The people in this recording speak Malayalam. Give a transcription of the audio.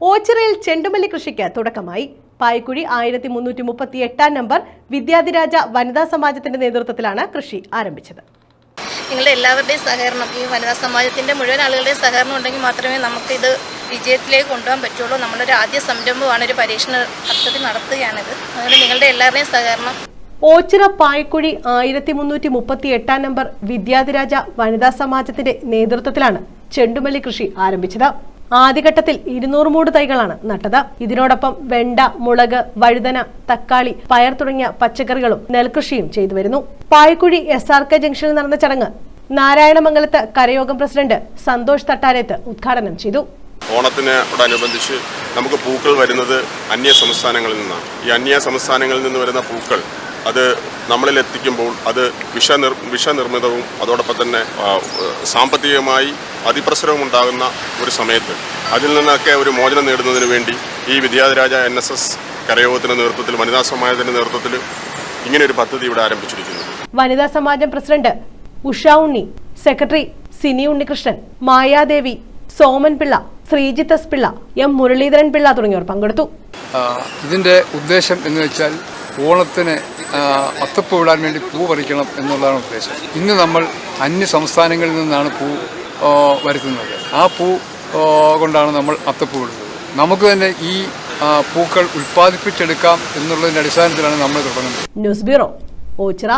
ഓച്ചിറയിൽ ചെണ്ടുമല്ലി കൃഷിക്ക് തുടക്കമായി. പായ്ക്കുഴി ആയിരത്തി മുന്നൂറ്റി മുപ്പത്തി എട്ടാം നമ്പർ വിദ്യാധിരാജ വനിതാ സമാജത്തിന്റെ നേതൃത്വത്തിലാണ് കൃഷി ആരംഭിച്ചത്. നിങ്ങളുടെ എല്ലാവരുടെയും സഹകരണം ഈ വനിതാ സമാജത്തിന്റെ മുഴുവൻ ആളുകളുടെയും സഹകരണം ഉണ്ടെങ്കിൽ മാത്രമേ നമുക്ക് ഇത് വിജയത്തിലേക്ക് കൊണ്ടുപോകാൻ പറ്റുള്ളൂ. നമ്മളൊരു ആദ്യ സംരംഭമാണ് ഒരു പരീക്ഷണ പദ്ധതി നടത്തുകയാണിത്. അതുകൊണ്ട് നിങ്ങളുടെ എല്ലാവരുടെയും സഹകരണം. ഓച്ചിറ പായ്ക്കുഴി ആയിരത്തി മുന്നൂറ്റി മുപ്പത്തി എട്ടാം നമ്പർ വിദ്യാധിരാജ വനിതാ സമാജത്തിന്റെ നേതൃത്വത്തിലാണ് ചെണ്ടുമല്ലി കൃഷി ആരംഭിച്ചത്. ആദ്യഘട്ടത്തിൽ ഇരുന്നൂറ് മൂട് തൈകളാണ് നട്ടത്. ഇതിനോടൊപ്പം വെണ്ട മുളക് വഴുതന തക്കാളി പയർ തുടങ്ങിയ പച്ചക്കറികളും നെൽകൃഷിയും ചെയ്തു വരുന്നു. പായ്ക്കുഴി എസ് ആർ കെ ജംഗ്ഷനിൽ നടന്ന ചടങ്ങ് നാരായണമംഗലത്ത് കരയോഗം പ്രസിഡന്റ് സന്തോഷ് തട്ടാരത്ത് ഉദ്ഘാടനം ചെയ്തു. ഓണത്തിനോടനുബന്ധിച്ച് നമുക്ക് പൂക്കൾ വരുന്നത് അന്യ സംസ്ഥാനങ്ങളിൽ നിന്നാണ്. ഈ അന്യ സംസ്ഥാനങ്ങളിൽ നിന്ന് വരുന്ന പൂക്കൾ അത് നമ്മളിൽ എത്തിക്കുമ്പോൾ അത് വിഷനിർ വിഷനിർമ്മിതവും അതോടൊപ്പം തന്നെ സാമ്പത്തികമായി അതിപ്രസരവും ഉണ്ടാകുന്ന ഒരു സമയത്ത് അതിൽ നിന്നൊക്കെ ഒരു മോചനം നേടുന്നതിന് വേണ്ടി ഈ വിദ്യാധിരാജ എൻ എസ് എസ് കരയോഗത്തിന്റെ നേതൃത്വത്തിൽ വനിതാ സമാജത്തിന്റെ നേതൃത്വത്തിൽ ഇങ്ങനെ ഒരു പദ്ധതി ഇവിടെ ആരംഭിച്ചിരിക്കുന്നു. വനിതാ സമാജം president Usha Unni secretary Sini Unnikrishnan Mayadevi Soman Pillai Sreejith S Pillai M Muraleedharan Pillai തുടങ്ങിയവർ പങ്കെടുത്തു. ഇതിന്റെ ഉദ്ദേശം എന്ന് വെച്ചാൽ ഓണത്തിന് അത്തപ്പൂ ഇടാൻ വേണ്ടി പൂ പറിക്കണം എന്നുള്ളതാണ് ഉദ്ദേശം. ഇന്ന് നമ്മൾ അന്യ സംസ്ഥാനങ്ങളിൽ നിന്നാണ് പൂ വരുത്തുന്നത് ആ പൂ കൊണ്ടാണ് നമ്മൾ അത്തപ്പൂ ഇടുന്നത്. നമുക്ക് തന്നെ ഈ പൂക്കൾ ഉൽപ്പാദിപ്പിച്ചെടുക്കാം എന്നുള്ളതിന്റെ അടിസ്ഥാനത്തിലാണ് നമ്മൾ തുടങ്ങുന്നത്. News bureau Ochira.